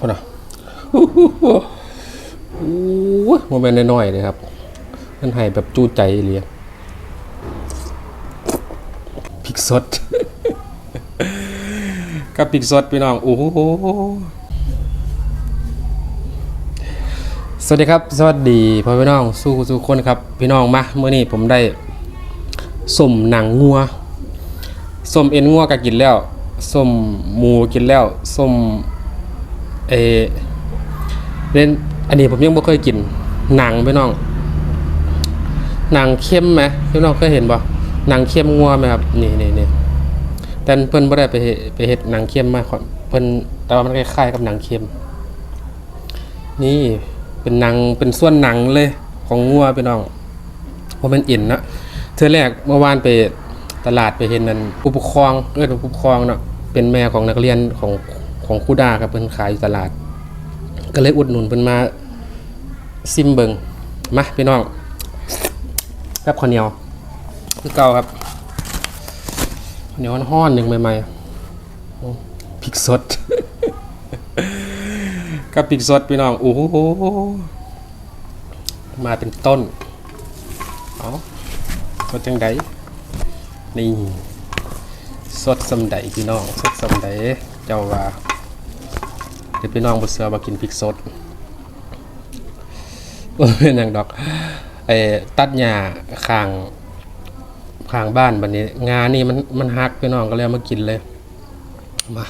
คนอะโอ้โหโมเมนต์น้อยๆเลยครับมันให้แบบจู้ใจเลยพริกสดกับพริกสดพี่น้องโอ้โหสวัสดีครับ สวัสดีพ่อพี่น้องสู้สู้คนครับ พี่น้องมาเมื่อนี้ผมได้สมหนังงัวสมเอ็นงัวก็กินแล้วสมหมูกินแล้วสม เออเล่นอันนี้ผมยังไม่เคยกินหนังพี่น้องหนังเข้มไหมพี่น้องเคยเห็นบ่หนังเข้มงัวไหมครับนี่นี่นี่แต่เพิ่นบ่ได้ไปไปเฮ็ดหนังเข้มมาเพิ่นแต่ว่ามันคล้ายๆกับหนังเข้มนี่เป็นหนังเป็นส่วนหนังเลยของงัวพี่น้องว่าเป็นอินนะเธอแรกเมื่อวานไปตลาดไปเห็นนั่นผู้ปกครองเอ้ยผู้ปกครองเนาะเป็นแม่ของนักเรียนของ ของคูดาครับเพิ่นขายอยู่ตลาด ก็เลยอุดหนุนเพิ่นมาซิมเบิงมาพี่น้องแป๊บข้าวเหนียวคือเก่าครับข้าวเหนียวห้อนหนึ่งใหม่ๆพริกสดกับพริกสดพี่น้องโอ้โหมาเป็นต้นเอาสดจังไดนี่สดสำใดพี่น้องสดสำใดเจ้าว่า เดี๋ยวพี่น้องบุเสือมากินพริกสดเป็นอย่างดอกไอ้ตัดหญ้าข้างข้างบ้านบันนี้ งานนี่มันมันฮักพี่น้องก็เลยมากินเลยมา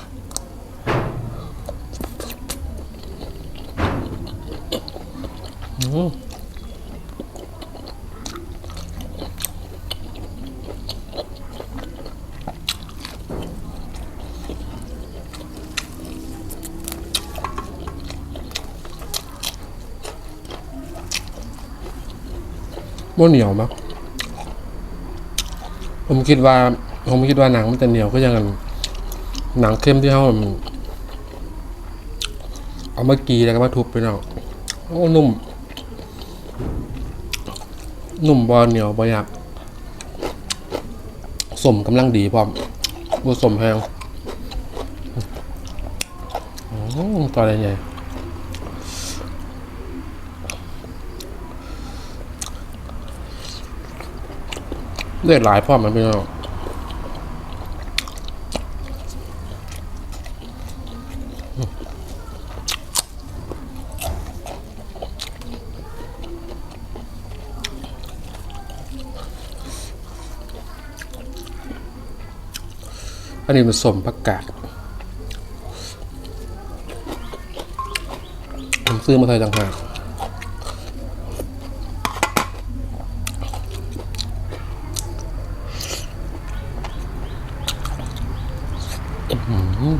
อืม บ่เหนียวมั้งผมคิดว่า ผมคิดว่าหนังมันจะเหนียวก็ยังหนังเข้มที่เขาเอามากีแล้วก็มาทุบไปเนาะโอ้นุ่ม นุ่มบอเหนียวบอยากสมกำลังดีพร้อมบัสมแห้งอืมตัวใเลือดหลายพร้อมันเป็นเอาอันนี้มันสมผักกาดผมซื้อมาใส่ต่างหากอื้อหือ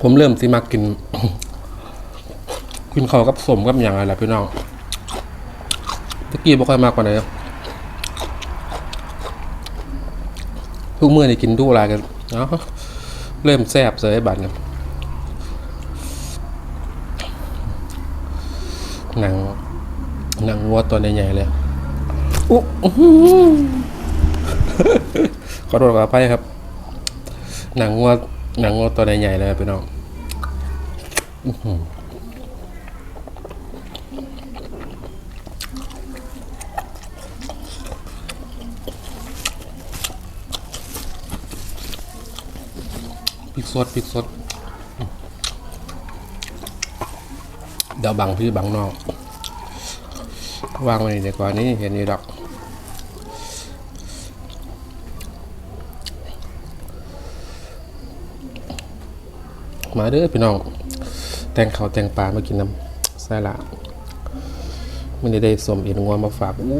ผมเริ่มสิมากิน กินข้าวกับสมกับอย่างไรล่ะพี่น้องตะกี้บ่ค่อยมากกว่าไหนทุกมื้อนี่กินทุกเวลากันเนาะเริ่มแซ่บเสยบัดเนี่ยหนังหนังวัวตัวใหญ่ๆเลยอุ๊อื้อหือขอโทษขออภัยครับ หนังวัว หนังตัวใหญ่ๆเลยพี่น้องพริกสดพริกสดเดี๋ยวบังพี่บังนอก วางไว้นี่ดีกว่านี้เห็นนี่ดอก มาเด้อพี่น้อง แต่งข้าวแต่งปลามากินน้ำใส่ละไม่ได้ได้สมเอ็นงัวมาฝากอู้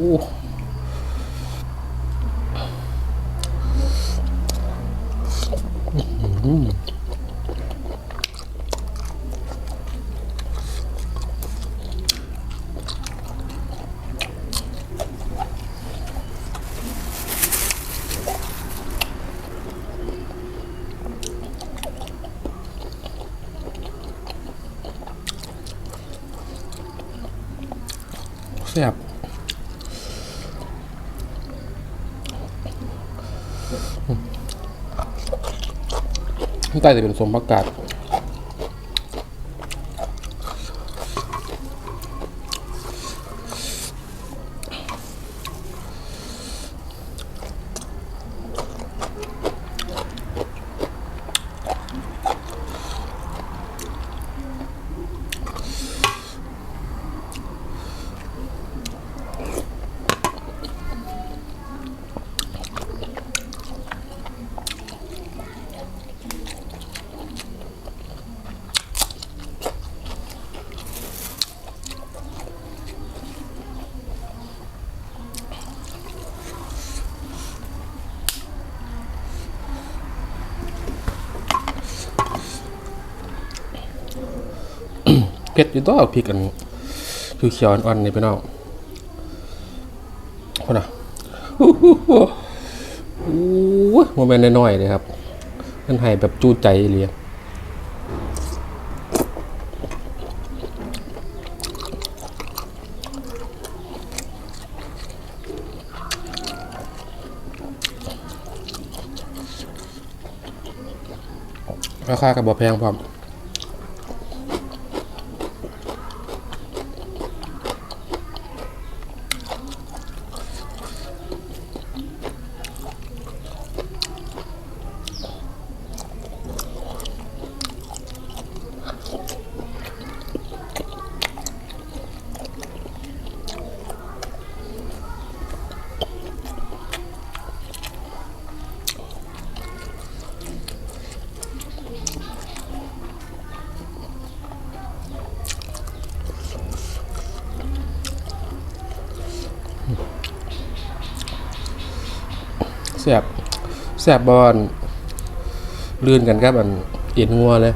แซ่บใต้จะเป็นสมประกาศ เผ็ดอยู่ตัวพริกอันคือเขียวอ่อนๆนี่พี่น้องคนน่ะโอ้โหโมเมนต์น้อยๆเลยครับมันให้แบบจู้ใจเลยราคากับบอแพงพร้อม แสบแสบบอลลื่นกันครับอันเอ็นงัวเลย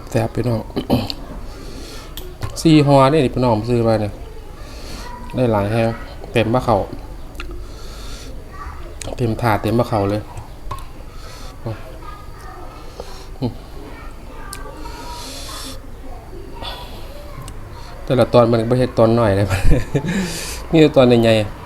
บแสบพี่น้องซีฮอเนี่ยพี่น้องผมซื้อมาเนี่ยได้หลายแฮงเต็มมะเขาเต็มถาดเต็มมะเขาเลยแต่ละตอนมันไม่ใช่ตอนหน่อยเลยนี่ตอนใหญ่ๆ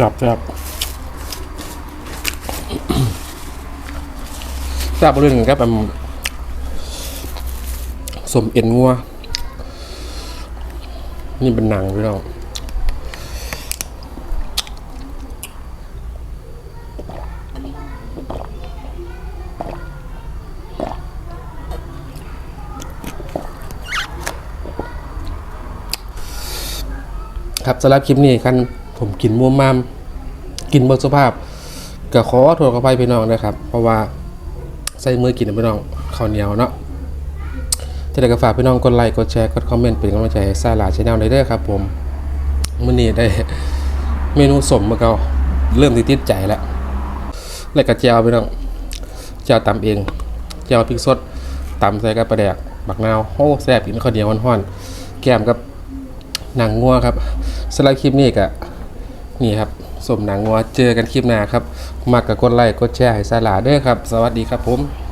จับจับจับบริเวณครัแบบสมเอ็นงัว นี่เป็นหนังด้วยเราครับสำหรับคลิปนี้คัน ผมกินม่วมมามกินบนสภาพก็ขอโทษขออภัยพี่น้องนะครับ เพราะว่าใส่มือกินนพี่น้องข้าวเหนียวเนาะจะได้ก็ฝากพี่น้องกดไลค์กดแชร์กดคอมเมนต์เป็นกำลังใจให้ซาลาชแนลได้เด้อครับผมมื้อนี้ได้เมนูสมมาเก่าเริ่มติดติดใจแล้วแล้วก็แจวพี่น้องแจวตำเองแจวพริกสดตำใส่กับปลาแดกบักนาวโอ้แซ่บกินข้าวเหนียวฮ้อนๆแก้มกับหนังงัวครับสำหรับคลิปนี้ก็ นี่ครับสมหนังงัวเจอกันคลิปหน้าครับมากกับกดไลค์กดแชร์ให้สาลาเด้อครับ สวัสดีครับผม